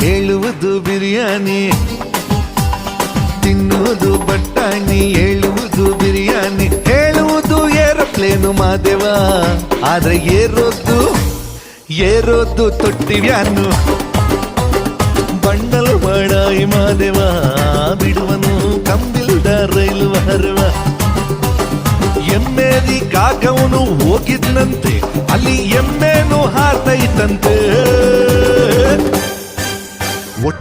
ಹೇಳುವುದು ಬಿರಿಯಾನಿ. ತಿನ್ನುವುದು ಬಟ್ಟಾಣಿ ಹೇಳುವುದು ಬಿರಿಯಾನಿ. ಹೇಳುವುದು ಏರೋಪ್ಲೇನು ಮಾದೇವ. ಆದ್ರೆ ಏರೋದು ಏರೋದು ತೊಟ್ಟಿವ್ಯಾನು ಬಂಡಲು ಮಾಡಾಯಿ ಮಾದೇವ, ಬಿಡುವನು ಕಂಬಿಲ್ದ ರೈಲು ಹರವ. ಎಮ್ಮೆದಿ ಕಾಕವನು ಹೋಗಿದ್ನಂತೆ, ಅಲ್ಲಿ ಎಮ್ಮೆನು ಹಾತೈತಂತೆ